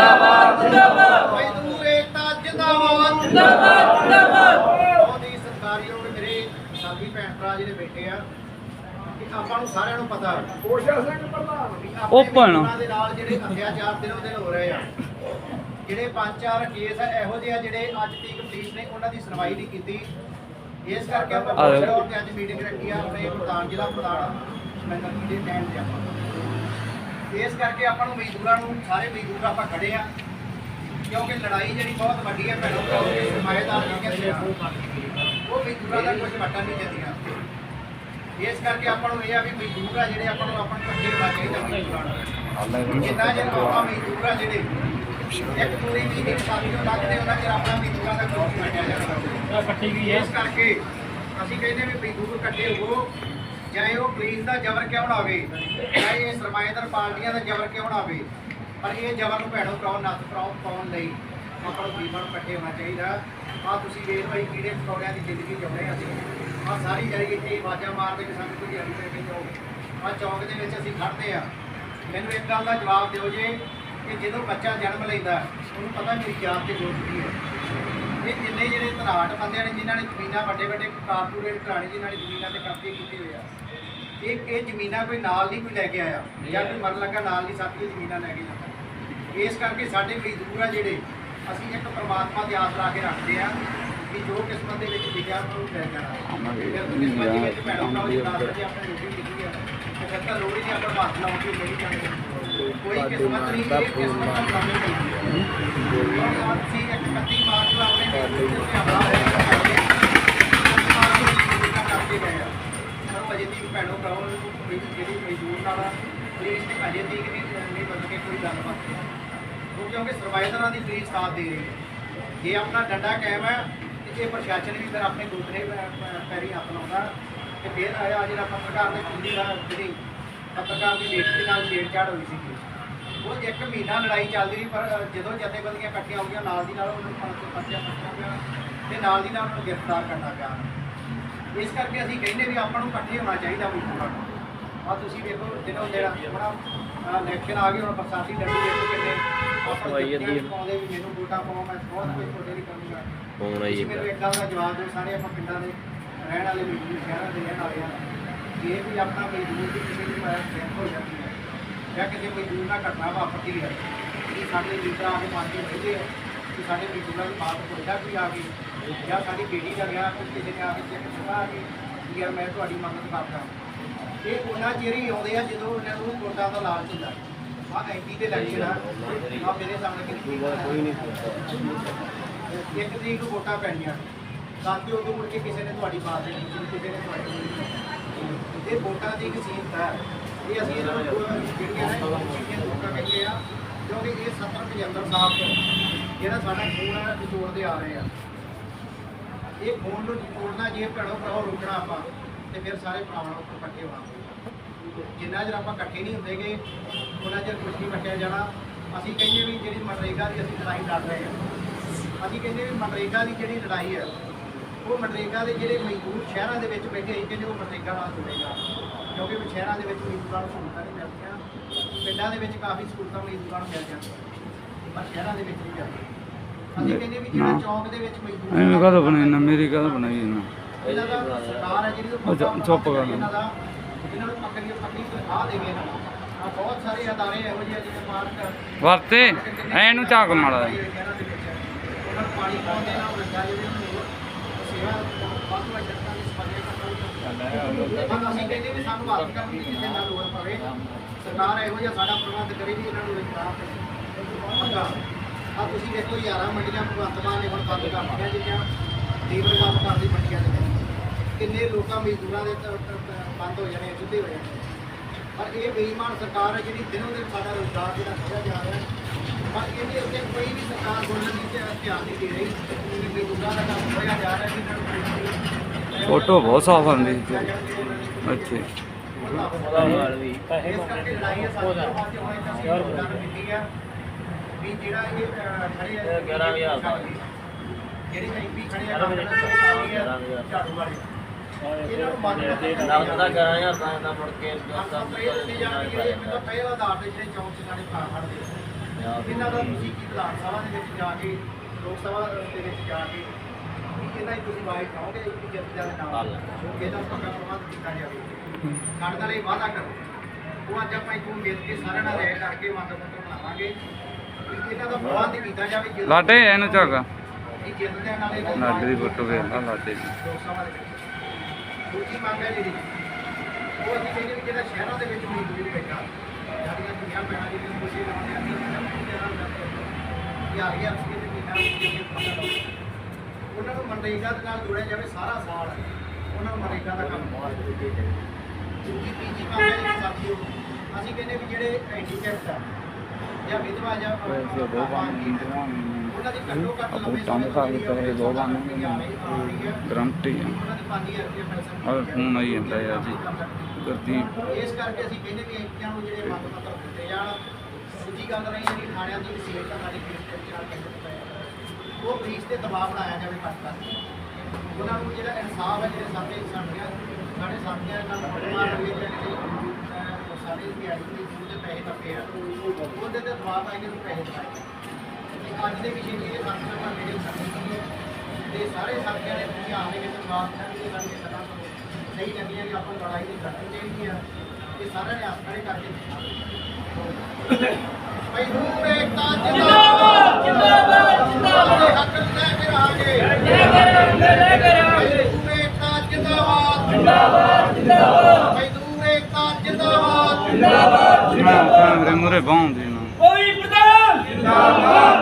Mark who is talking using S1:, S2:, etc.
S1: ਜਿੰਦਾਬਾਦ ਜਿੰਦਾਬਾਦ।
S2: ਮਜ਼ਦੂਰ ਏਕਤਾ ਜਿੰਦਾਬਾਦ।
S1: ਜਿੰਦਾਬਾਦ ਜਿੰਦਾਬਾਦ।
S2: ਬਹੁਤ ਹੀ ਸਤਿਕਾਰਯੋਗ ਮੇਰੇ ਸਾਥੀ ਭੈਣ ਭਰਾ ਜਿਹੜੇ ਬੈਠੇ ਆ ਕਿ ਆਪਾਂ ਨੂੰ ਸਾਰਿਆਂ ਨੂੰ ਪਤਾ ਕੋਸ਼ਾ ਸਿੰਘ ਪ੍ਰਧਾਨ। ਮਜ਼ਦੂਰਾਂ ਦੇ ਨਾਲ ਜਿਹੜੇ ਅਤਿਆਚਾਰ ਦਿਨੋਂ ਦਿਨ ਹੋ ਰਹੇ ਆ ਜਿਹੜੇ ਪੰਜ ਚਾਰ ਕੇਸ ਆ ਇਹੋ ਜਿਹੇ ਆ ਜਿਹੜੇ ਅੱਜ ਤੀਕ ਪੁਲਿਸ ਨੇ ਉਹਨਾਂ ਦੀ ਸੁਣਵਾਈ ਨਹੀਂ ਕੀਤੀ। ਇਸ ਕਰਕੇ ਆਪਾਂ। ਤੌਰ ਤੇ ਅੱਜ ਮੀਟਿੰਗ ਰੱਖੀ ਆ ਆਪਣੇ ਪ੍ਰਧਾਨ ਜ਼ਿਲ੍ਹਾ ਪ੍ਰਧਾਨ ਜੀ ਦੇ ਟਾਈਮ ਤੇ ਆਪਾਂ। ਇਸ ਕਰਕੇ ਆਪਾਂ ਨੂੰ ਮਜ਼ਦੂਰਾਂ ਨੂੰ ਸਾਰੇ ਮਜ਼ਦੂਰ ਆਪਾਂ ਖੜੇ ਆ। ਕਿਉਂਕਿ ਲੜਾਈ ਜਿਹੜੀ ਬਹੁਤ ਵੱਡੀ ਹੈ ਭੈਣੋ ਭਰਾਵੋ ਤੇ ਸਰਮਾਏਦਾਰ ਨਹੀਂ ਕਹਿੰਦੇ ਆ ਉਹ ਮਜ਼ਦੂਰਾਂ ਦਾ ਕੁਝ ਵੱਟਾ ਨਹੀਂ ਦਿੰਦੀਆਂ। ਇਸ ਕਰਕੇ ਆਪਾਂ ਨੂੰ ਇਹ ਆ ਵੀ ਮਜ਼ਦੂਰ ਆ ਜਿਹੜੇ ਆਪਾਂ ਨੂੰ ਆਪਣੇ ਪੱਕੇ ਹੋਣਾ ਚਾਹੀਦਾ ਮਜ਼ਦੂਰਾਂ ਨੂੰ ਜਿੰਨਾ ਚਿਰ ਆਪਾਂ ਮਜ਼ਦੂਰ ਆ ਜਿਹੜੇ ਇੱਕ ਪੂਰੀ ਵੀ ਇੱਕ ਸਾਥੀ ਨੂੰ ਲੱਗਦੇ ਉਹਨਾਂ ਚਿਰ ਆਪਣਾ ਮਜ਼ਦੂਰਾਂ ਦਾ ਕੋਈ ਨਹੀਂ ਗਈ ਇਸ ਕਰਕੇ ਅਸੀਂ ਕਹਿੰਦੇ ਵੀ ਮਜ਼ਦੂਰ ਇਕੱਠੇ ਹੋ ਚਾਹੇ ਉਹ ਪੁਲਿਸ ਦਾ ਜ਼ਬਰ ਕਿਉਂ ਨਾ ਹੋਵੇ? ਚਾਹੇ ਇਹ ਸਰਮਾਏਦਾਰ ਪਾਰਟੀਆਂ ਦਾ ਜ਼ਬਰ ਕਿਉਂ ਨਾ ਹੋਵੇ? ਪਰ ਇਹ ਜ਼ਬਰ ਨੂੰ ਭੈਣੋ ਭਰਾਓ, ਨੱਥ ਪਾਉਣ ਪਾਉਣ ਲਈ ਆਪਾਂ ਨੂੰ ਵੀਰਾਂ ਇਕੱਠੇ ਹੋਣਾ ਚਾਹੀਦਾ। ਆ ਤੁਸੀਂ ਵੇਖ ਭਾਈ ਕੀੜੇ ਪਕੌੜਿਆਂ ਦੀ ਜ਼ਿੰਦਗੀ ਜਿਉਂਦੇ ਹਾਂ ਅਸੀਂ। ਆ ਸਾਰੀ ਜਿਹੜੀ ਇੱਥੇ ਆਵਾਜ਼ਾਂ ਮਾਰਦੇ ਕਿ ਸਾਨੂੰ ਕੋਈ ਹਰੀ ਪੈ ਜਾਓ ਆ ਚੌਂਕ ਦੇ ਵਿੱਚ ਅਸੀਂ ਖੜਦੇ ਆ ਮੈਨੂੰ ਇੱਕ ਗੱਲ ਦਾ ਜਵਾਬ ਦਿਓ ਜੇ ਕਿ ਜਦੋਂ ਬੱਚਾ ਜਨਮ ਲੈਂਦਾ, ਉਹਨੂੰ ਪਤਾ ਮੇਰੀ ਜਾਤ ਤੇ ਜੋਤ ਕੀ ਹੈ। ਇਹ ਜਿੰਨੇ ਜਿਹੜੇ ਧਨਾਟ ਬੰਦਿਆਂ ਨੇ ਜਿਨ੍ਹਾਂ ਨੇ ਜ਼ਮੀਨਾਂ ਵੱਡੇ ਵੱਡੇ ਕਾਰਪੋਰੇਟ ਘਰਾਣੇ ਜਿਨ੍ਹਾਂ ਨੇ ਜ਼ਮੀਨਾਂ ਤੇ ਕਬਜ਼ੇ ਕੀਤੇ ਹੋਏ ਆ ਇਹ ਇਹ ਜ਼ਮੀਨਾਂ ਕੋਈ ਨਾਲ ਨਹੀਂ ਕੋਈ ਲੈ ਕੇ ਆਇਆ ਜਾਂ ਕੋਈ ਮਰਨ ਲੱਗਾ ਨਾਲ ਨਹੀਂ ਸਾਥੀ ਉਹ ਜ਼ਮੀਨਾਂ ਲੈ ਕੇ ਜਾਂਦਾ। ਇਸ ਕਰਕੇ ਸਾਡੇ ਮਜ਼ਦੂਰ ਆ ਜਿਹੜੇ ਅਸੀਂ ਇੱਕ ਪ੍ਰਮਾਤਮਾ ਦੀ ਆਸ ਲਾ ਕੇ ਰੱਖਦੇ ਆ ਕਿ ਜੋ ਕਿਸਮਤ ਦੇ ਵਿੱਚ ਲਿਖਿਆ ਉਹਨੂੰ ਮਿਲ ਜਾਣਾ ਫਿਰ ਕਿਸਮਤ ਦੇ ਵਿੱਚ ਭੈਣੋ ਭਰਾਓ ਜੀ ਵਜੇ ਆਪਣੇ ਰੋਟੀ ਲਿਖੀ ਆ ਕੋਈ ਕਿਸਮਤ ਨਹੀਂ ਇਹ ਕਿਸਮਤ ਦਾ ਕੰਮ ਨਹੀਂ। ਹੈ ਅਸੀਂ ਇੱਕ 31 ਮਾਰਚ ਨੂੰ ਆਪਣੇ ਮਜ਼ਦੂਰ ਤੇ ਹਮਲਾ ਹੋਇਆ ਕਰਦੇ ਗਏ ਆ ਪਰ ਅਜੇ ਤੀਕ ਭੈਣੋ ਭਰਾਓ ਨੂੰ ਕੋਈ ਜਿਹੜੀ ਮਜ਼ਦੂਰ ਨਾਲ ਪੁਲਿਸ ਨੇ ਅਜੇ ਤੀਕ ਨਹੀਂ ਨਹੀਂ ਬਦਲ ਕੇ ਕੋਈ ਗੱਲਬਾਤ ਕਿਉਂਕਿ ਸਰਵਾਈਵਰਾਂ ਦੀ ਪੁਲਿਸ ਸਾਥ ਦੇ ਰਹੀ ਹੈ। ਜੇ ਆਪਣਾ ਡੰਡਾ ਕਾਇਮ ਹੈ ਤੇ ਇਹ ਪ੍ਰਸ਼ਾਸਨ ਵੀ ਫਿਰ ਆਪਣੇ ਦੂਸਰੇ ਪੈਰੀ ਹੱਥ ਲਾਉਂਦਾ ਤੇ ਫਿਰ ਆਇਆ ਜਿਹੜਾ ਪੱਤਰਕਾਰ ਦੇ ਕੁੰਡੀ ਦਾ ਜਿਹੜੀ ਪੱਤਰਕਾਰ ਦੀ ਬੇਇੱਜ਼ਤੀ ਨਾਲ ਛੇੜਛਾੜ ਹੋਈ ਸੀ। ਉਹ ਇੱਕ ਮਹੀਨਾ ਲੜਾਈ ਚੱਲਦੀ ਰਹੀ ਪਰ ਜਦੋਂ ਜਥੇਬੰਦੀਆਂ ਇਕੱਠੀਆਂ ਹੋ ਗਈਆਂ ਨਾਲ ਦੀ ਨਾਲ ਉਹਨਾਂ ਨੂੰ ਪੰਜ ਸੌ ਪਰਚਾ ਕੱਟਣਾ ਪਿਆ ਤੇ ਨਾਲ ਦੀ ਨਾਲ ਉਹਨਾਂ ਨੂੰ ਗ੍ਰਿਫਤਾਰ ਕਰਨਾ ਪਿਆ। ਇਸ ਕਰਕੇ ਅਸੀਂ ਕਹਿੰਦੇ ਵੀ ਆਪਾਂ ਨੂੰ ਇਕੱਠੇ ਹੋਣਾ ਚਾਹੀਦਾ ਨੂੰ ਆ ਤੁਸੀਂ ਵੇਖੋ ਜਿਹੜਾ ਜਿਹੜਾ ਆਪਣਾ ਇਲੈਕਸ਼ਨ ਆ ਗਈ ਹੁਣ ਬਰਸਾਤੀ ਲੱਡੂ ਦੇਖੋ ਕਿੰਨੇ ਆਪਾਂ ਜੱਟੀਆਂ ਪਾਉਂਦੇ ਵੀ ਮੈਨੂੰ ਵੋਟਾਂ ਪਾਓ ਮੈਂ ਬਹੁਤ ਕੁਝ ਤੁਹਾਡੇ ਲਈ ਕਰੂੰਗਾ।
S3: ਫੋਨ ਆਈ
S2: ਤੁਸੀਂ ਮੈਨੂੰ ਇੱਕ ਗੱਲ ਦਾ ਜਵਾਬ ਦਿਓ ਸਾਰੇ ਆਪਾਂ ਪਿੰਡਾਂ ਦੇ ਰਹਿਣ ਵਾਲੇ ਮਜ਼ਦੂਰ ਸ਼ਹਿਰਾਂ ਦੇ ਰਹਿਣ ਵਾਲੇ ਆ। ਜੇ ਵੀ ਆਪਣਾ ਮਜ਼ਦੂਰ ਦੀ ਕਿਸੇ ਦੀ ਡੈਥ ਹੋ ਜਾਂਦੀ ਹੈ ਜਾਂ ਕਿਸੇ ਮਜ਼ਦੂਰ ਨਾਲ ਘਟਨਾ ਵਾਪਰਦੀ ਹੈ ਕਿ ਸਾਡੇ ਲੀਡਰ ਆ ਕੇ ਮੰਨ ਕੇ ਬੈਠੇ ਆ ਕਿ ਸਾਡੇ ਮਜ਼ਦੂਰਾਂ ਦੀ ਬਾਤ ਪੁੱਛਦਾ ਵੀ ਆ ਗਈ ਜਾਂ ਸਾਡੀ ਬੇਟੀ ਦਾ ਵਿਆਹ ਕੋਈ ਕਿਸੇ ਨੇ ਆ ਕੇ ਚੈੱਕ ਸੁਣਾ ਕੇ ਕਿ ਯਾਰ ਮੈਂ ਤੁਹਾਡੀ ਮਦਦ ਕਰਦਾ। ਇਹ ਉਹਨਾਂ ਚਿਰ ਹੀ ਆਉਂਦੇ ਆ ਜਦੋਂ ਉਹਨਾਂ ਨੂੰ ਵੋਟਾਂ ਦਾ ਲਾਲਚ ਹੁੰਦਾ। ਆ ਐਂਟੀ 'ਤੇ ਇਲੈਕਸ਼ਨ ਆ। ਆ ਮੇਰੇ ਸਾਹਮਣੇ ਕੋਈ ਨਹੀਂ ਇੱਕ ਤਰੀਕ ਵੋਟਾਂ ਪੈਣੀਆਂ। ਤਾਂ ਕਿ ਉਦੋਂ ਮੁੜ ਕੇ ਕਿਸੇ ਨੇ ਤੁਹਾਡੀ ਬਾਤ ਨਹੀਂ ਕੀਤੀ, ਕਿਸੇ ਨੇ ਤੁਹਾਡੀ ਇਹ ਵੋਟਾਂ ਦੀ ਇੱਕ ਸੀਮਤ ਹੈ। ਇਹ ਅਸੀਂ ਇਹਨਾਂ ਨੂੰ ਜਿਹੜੀਆਂ ਨੇ ਜਿਹੜੀਆਂ ਵੋਟਾਂ ਕਹਿੰਦੇ ਆ ਕਿਉਂਕਿ ਇਹ 70 75 ਸਾਲ ਤੋਂ ਜਿਹੜਾ ਸਾਡਾ ਖੂਨ ਹੈ ਨਿਚੋੜਦੇ ਆ ਰਹੇ ਆ। ਇਹ ਖੂਨ ਨੂੰ ਨਿਚੋੜਨਾ ਜੇ ਭੈਣੋ ਭਰਾਓ ਰੁਕਣਾ ਆਪਾਂ, ਤੇ ਫਿਰ ਸਾਰੇ ਭਰਾਵਾਂ ਨੂੰ ਇਕੱਠੇ ਹੋਣਾ। ਜਿੰਨਾ ਚਿਰ ਆਪਾਂ ਇਕੱਠੇ ਨਹੀਂ ਹੁੰਦੇਗੇ, ਉਹਨਾਂ ਚਿਰ ਕੁਝ ਨਹੀਂ ਕੱਟਿਆ ਜਾਣਾ। ਅਸੀਂ ਕਹਿੰਦੇ ਵੀ ਜਿਹੜੀ ਮਨਰੇਗਾ ਦੀ ਅਸੀਂ ਲੜਾਈ ਲੜ ਰਹੇ ਹਾਂ। ਅਸੀਂ ਕਹਿੰਦੇ ਵੀ ਮਨਰੇਗਾ ਦੀ ਜਿਹੜੀ ਲੜਾਈ ਹੈ ਉਹ ਮਨਰੇਗਾ ਦੇ ਜਿਹੜੇ ਮਜ਼ਦੂਰ ਸ਼ਹਿਰਾਂ ਦੇ ਵਿੱਚ ਬੈਠੇ ਸੀ ਕਹਿੰਦੇ ਉਹ ਮਨਰੇਗਾ ਨਾਲ ਜੁੜੇਗਾ। ਕਿਉਂਕਿ ਵੀ ਸ਼ਹਿਰਾਂ ਦੇ ਵਿੱਚ ਮਜ਼ਦੂਰਾਂ ਨੂੰ ਸਹੂਲਤਾਂ ਨਹੀਂ ਮਿਲਦੀਆਂ ਪਿੰਡਾਂ ਦੇ ਵਿੱਚ ਕਾਫੀ ਸਹੂਲਤਾਂ ਮਜ਼ਦੂਰਾਂ ਨੂੰ ਮਿਲ ਜਾਂਦੀਆਂ ਪਰ ਸ਼ਹਿਰਾਂ ਦੇ ਵਿੱਚ ਨਹੀਂ ਮਿਲਦੀਆਂ ਅਸੀਂ ਕਹਿੰਦੇ ਵੀ ਜਿਹੜਾ ਚੌਂਕ ਦੇ ਵਿੱਚ ਮਜ਼ਦੂਰ
S4: ਐਵੇਂ ਕਾਹਦਾ ਬਣਾਈ ਨਾ ਮੇਰੀ ਕਾਹਦਾ ਬਣਾਈ ਨਾ
S2: ਇਹਨਾਂ ਦਾ ਸਰਕਾਰ ਹੈ ਜਿਹੜੀ ਉਹ
S4: ਚੁੱਪ- ਕਰ।
S2: ਇਹਨਾਂ ਦਾ ਇਹਨਾਂ ਨੂੰ ਪੱਕੜੀ ਪੱਕੀ ਤਨਖਾਹ ਦੇਵੇ ਨਾ। ਆ ਬਹੁਤ ਸਾਰੇ ਅਦਾਰੇ ਇਹੋ ਜਿਹੇ ਜਿਵੇਂ ਪਾਰਕ
S4: ਵਰਤੇ? ਐ ਨੂੰ ਝਾਕ ਮਾੜਾ
S2: ਉਹਨਾਂ ਨੂੰ ਪਾਣੀ ਪਾਉਂਦੇ ਨਾ ਉਹ ਲੱਗਾ ਜਿਹੜੇ ਅਸੀਂ ਕਹਿੰਦੇ ਵੀ ਸਾਨੂੰ ਹੱਥ ਕਰਨ ਦੀ ਕਿਸੇ ਨਾਲ ਲੋੜ ਪਵੇ ਸਰਕਾਰ ਇਹੋ ਜਿਹਾ ਸਾਡਾ ਪ੍ਰਬੰਧ ਕਰੇ ਵੀ ਇਹਨਾਂ ਨੂੰ ਰੁਜ਼ਗਾਰ ਆ ਤੁਸੀਂ ਦੇਖੋ ਯਾਰਾਂ ਮੰਡੀਆਂ ਭਗਵੰਤ ਮਾਨ ਨੇ ਹੁਣ ਬੰਦ ਕਰ ਦਿੱਤੀਆਂ ਜਿਹੜੀਆਂ ਲੇਬਰ ਬੰਦ ਕਰਦੀ ਮੰਡੀਆਂ ਦੇ ਕਿੰਨੇ ਲੋਕਾਂ ਮਜ਼ਦੂਰਾਂ ਦੇ ਬੰਦ ਹੋ ਜਾਣੇ ਸਿੱਧੇ ਹੋ ਜਾਣੇ ਪਰ ਇਹ ਬੇਈਮਾਨ ਸਰਕਾਰ ਹੈ ਜਿਹੜੀ ਦਿਨੋਂ ਦਿਨ ਸਾਡਾ ਰੋਜ਼ਗਾਰ ਜਿਹੜਾ ਖੋਇਆ ਜਾ ਰਿਹਾ ਹੈ ਪਰ ਇਹਦੇ ਉੱਤੇ ਕੋਈ ਵੀ ਸਰਕਾਰ ਬੋਲਣ ਦੀ ਧਿਆ- ਧਿਆਨ ਨਹੀਂ ਦੇ ਰਹੀ ਕਿ ਮਜ਼ਦੂਰਾਂ ਦਾ ਕੰਮ ਖੋਇਆ ਜਾ ਰਿਹਾ ਕਿ
S4: ਫੋਟੋ ਬਹੁਤ ਸਾਫ਼ ਆਉਂਦੀ। ਅੱਛੇ
S2: ਇਸ ਕਰਕੇ ਲੜਾਈ ਹੈ ਸਾਡੇ ਹੈ ਵੀ ਜਿਹੜਾ ਇਹ ਖੜੇ ਆ
S3: ਇਹ 11,000 ਦਾ।
S2: ਜਿਹੜੇ ਐਮਪੀ ਖੜੇ ਆ
S3: ਗਿਆਰਾਂ ਹਜ਼ਾਰ।
S2: ਝਾੜੂ ਵਾਲੇ ਇਹਨਾਂ ਨੂੰ ਮੰਨ
S3: ਨਗਦ ਦਾ ਕਰਾਇਆ ਤਾਂ ਦਾ ਮੁੜ ਕੇ
S2: ਪਹਿਲਾਂ ਆਧਾਰ ਤੇ ਜਿਹੜੇ ਚੌਂਕ 'ਚ ਸਾਡੇ ਭਰਾ ਖੜਦੇ ਆ। ਇਹਨਾਂ ਦਾ ਤੁਸੀਂ ਕੀ ਵਿਧਾਨ ਸਭਾ ਦੇ ਵਿੱਚ ਜਾ ਕੇ ਲੋਕ ਸਭਾ ਦੇ ਵਿੱਚ ਜਾ ਕੇ ਕੀ ਇਹਨਾਂ ਦੀ ਤੁਸੀਂ ਬਾਈ ਚਾਹੋਗੇ ਕਿ ਜਿੱਤ ਜਾਵੇ ਨਾਲ ਇਹਦਾ ਪੱਕਾ ਪ੍ਰਬੰਧ ਕੀਤਾ ਜਾਵੇ। ਸਾਡੇ ਨਾਲ ਇਹ ਵਾਅਦਾ ਕਰੋ। ਉਹ ਅੱਜ ਆਪਾਂ ਇੱਥੋਂ ਮਿਲ ਕੇ ਸਾਰਿਆਂ ਨਾਲ ਰਹਿ ਕਰਕੇ ਵੰਡ ਵੰਡ ਬਣਾਵਾਂਗੇ। ਕਿ ਇਹਨਾਂ ਦਾ ਪ੍ਰਬੰਧ ਕੀਤਾ ਜਾਵੇ
S4: ਲਾਡੇ ਇਹਨੂੰ
S2: ਦੇ ਇਹ
S4: ਲਾਡੇ ਦੀ ਫੋਟੋ ਵੇਖ ਲਾ ਲਾਡੇ ਦੀ।
S2: ਲੋਕ ਸਭਾ ਦੇ ਵਿੱਚ। ਦੂਜੀ ਮੰਗ ਹੈ ਜਿਹੜੀ ਉਹ ਅਸੀਂ ਕਹਿੰਦੇ ਵੀ ਜਿਹੜਾ ਸ਼ਹਿਰਾਂ ਦੇ ਵਿੱਚ ਮਜ਼ਦੂਰ ਬੈਠਾ ਜਿਹੜੀਆਂ ਦੁਨੀਆ ਪੈਣਾ ਜਿਹੜੀਆਂ ਖੁਸ਼ੀ ਲਾਉਂਦੇ ਆ ਯਾਰ ਯਾਰ ਸੀ ਤੇ ਕਿੰਨਾ ਉਹਨਾਂ ਨੂੰ ਮਨਰੇਗਾ ਦੇ ਨਾਲ ਜੋੜਿਆ ਜਾਵੇ ਸਾਰਾ ਸਾਲ। ਉਹਨਾਂ ਨੂੰ ਮਨਰੇਗਾ ਦਾ ਕੰਮ ਬਹੁਤ ਦੂਜੀ ਤੀਜੀ ਮੰਗ ਹੈ ਸਾਥੀਓ ਅਸੀਂ ਕਹਿੰਦੇ ਵੀ ਜਿਹੜੇ ਹੈਂਡੀਕੈਪਟ ਆ ਜਾਂ ਵਿਧਵਾ ਜਾਂ ਉਹਨਾਂ ਦੀ ਘੱਟੋ ਘੱਟ
S4: ਆਪੋ
S2: ਲੰਬੇ
S4: ਕੰਮ
S2: ਸਮੇਂ
S4: ਕਰ
S2: ਲਈ
S4: ਕੇ ਪੈਸੇ ਦੋ ਬਣਨਗੇ ਗਰੰਟੀ ਆ
S2: ਉਹਨਾਂ ਦੀ 5000 ਰੁਪਏ ਪੈਨਸ਼ਨ
S4: ਔਰ ਫੋਨ ਆਈ ਜਾਂਦਾ ਯਾਰ ਜੀ ਗਰਦੀ
S2: ਇਸ ਕਰਕੇ ਅਸੀਂ ਕਹਿੰਦੇ ਵੀ ਐਂਟੀਆਂ ਨੂੰ ਜਿਹੜੇ ਮੰਗ ਪੱਤਰ ਦਿੱਤੇ ਜਾਣ ਦੂਜੀ ਗੱਲ ਰਹੀ ਜਿਹੜੀ ਥਾਣਿਆਂ ਦੀ ਵਿਸ਼ੇਸ਼ ਸਾਡੀ ਫੀਸ ਦੇ ਨਾਲ ਕਹਿੰਦੇ ਪਏ ਉਹ ਫੀਸ ਤੇ ਦਬਾਅ ਬਣਾਇਆ ਜਾਵੇ ਘੱਟ ਕਰ ਉਹਨਾਂ ਨੂੰ ਜਿਹੜਾ ਇਨਸਾਫ ਹੈ ਜਿਹੜੇ ਸਾਡੇ ਸਾਡੀਆਂ ਸਾਡੇ ਸਾਥੀਆਂ ਨਾਲ ਪਰਿਵਾਰ ਦੇ ਵਿੱਚ ਜਿਹੜੇ ਅਹ, ਸਾਡੇ ਦੀ ਆਈ ਦੀ ਦੇ ਪੈਸੇ ਤੱਕੇ ਆ ਉਹਦੇ ਤੇ ਦਬਾਅ ਪਾਈ ਨੂੰ ਪੈਸੇ ਦਵਾਏ ਅੱਜ ਦੇ ਵਿਸ਼ੇ ਦੀ ਸਾਥੀਆਂ ਨਾਲ ਮੇਰੇ ਸਾਥੀ ਤੇ ਸਾਰੇ ਸਾਥੀਆਂ ਨੇ ਧਿਆਨ ਦੇ ਵਿੱਚ ਜਵਾਬ ਦਿੱਤਾ ਕਿ ਸਾਡੀ ਕਥਾ ਸਹੀ ਲੱਗੀਆਂ ਕਿ ਆਪਾਂ ਲੜਾਈ ਨਹੀਂ ਕਰਨੀ ਚਾਹੀਦੀ ਆ ਇਹ ਸਾਰਿਆਂ ਨੇ ਆਸਰੇ ਕਰਕੇ ਭਾਈ ਦੂਰ ਏਕਤਾ ਜਿੰਦਾਬਾਦ ਜਿੰਦਾਬਾਦ। ਜਿੰਦਾਬਾਦ ਹੱਕ ਲੈ ਕੇ ਰਹਾਂਗੇ
S1: ਲੈ ਕੇ
S2: ਭਾਈ ਦੂਰ ਏਕਤਾ ਜਿੰਦਾਬਾਦ। ਜਿੰਦਾਬਾਦ। ਜਿੰਦਾਬਾਦ। ਭਾਈ ਦੂਰ ਏਕਤਾ ਜਿੰਦਾਬਾਦ।
S4: ਮੈਂ ਕੈਮਰੇ ਮੂਰੇ ਬਾਉਂਦੀ ਨਾ।
S1: ਕੋਈ ਪ੍ਰਧਾਨ ਜਿੰਦਾਬਾਦ।